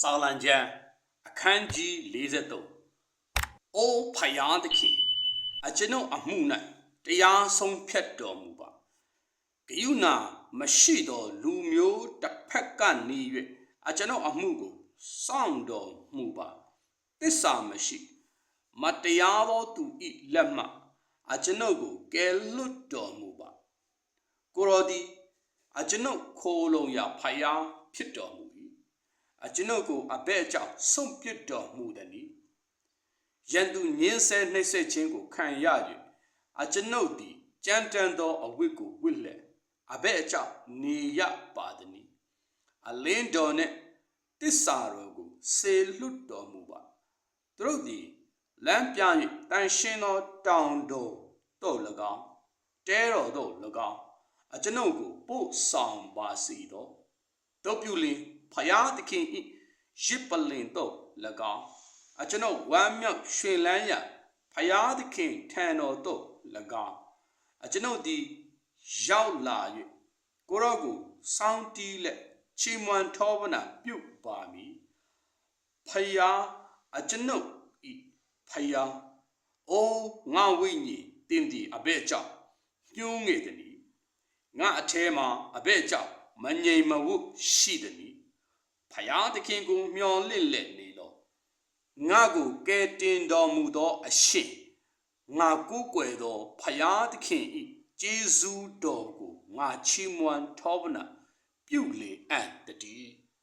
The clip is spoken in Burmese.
စာလံကျမ်းအခန်းကြီး43အိုးဖယားသခင်အကျွန်ုပ်အမှု၌တရားဆုံးဖြတ်တော်မူပါဂယုဏမရှိသောလူမျိုးတစ်ဖက်ကနေ၍အကျွန်ုပ်အမှုကိုစောင့်တော်မူပါသစ္စာမရှိမတရားသောသူဤလက်မှအကျွန်ုပ်ကိုကယ်လွတ်တော်မူပါကိုရောဒီအကျွန်ုပ်ခိုးလုံရဖယားဖြစ်တော်မူ၏ အကျွန်ုပ်ကိုအဘဲ့အကြောင်းဆုံးပြစ်တော်မူသည်နီရန်သူညင်းဆဲနှိပ်စက်ခြင်းကိုခံရ၍အကျွန်ုပ်သည်ကြမ်းတမ်းသောအဝတ်ကိုဝတ်လက်အဘဲ့အကြောင်းနေရပါသည်နီအလင်းတော်နှင့်တစ္ဆာတော်ကိုဆေလွတ်တော်မူပါသူတို့သည်လမ်းပြ၍တန်ရှင်းသောတောင်တော်တို့၎င်းတဲတော်တို့၎င်းအကျွန်ုပ်ကိုပို့ဆောင်ပါစေသောတို့ပြုလင် ဖယားသခင်ဤရစ်ပလင်တို့၎င်းအကျွန်ုပ်ဝမ်းမြောက်ရွှင်လန်းရဖယားသခင်ထံတော်တို့၎င်းအကျွန်ုပ်သည်ရောက်လာ၍ကိုရော့ကိုစောင်းတီးလက်ချီးမွမ်းထောပနာပြုပါမည်ဖယားအကျွန်ုပ်ဤဖယားအိုးငါဝိညာဉ်တင်းဒီအဘဲ့ကြောင့်ညှိုးငယ်သည်ငါအထဲမှာအဘဲ့ကြောင့်မငြိမ်မဝုရှိသည် ဖယားသခင်ကိုမျော်လင့်လက်နေလောငါကိုကယ်တင်တော်မူသောအရှင်ငါကူးကွယ်သောဖယားသခင်ဤကျေးဇူးတော်ကိုငါချီးမွမ်းထောပနာပြုလေအံ့တည်း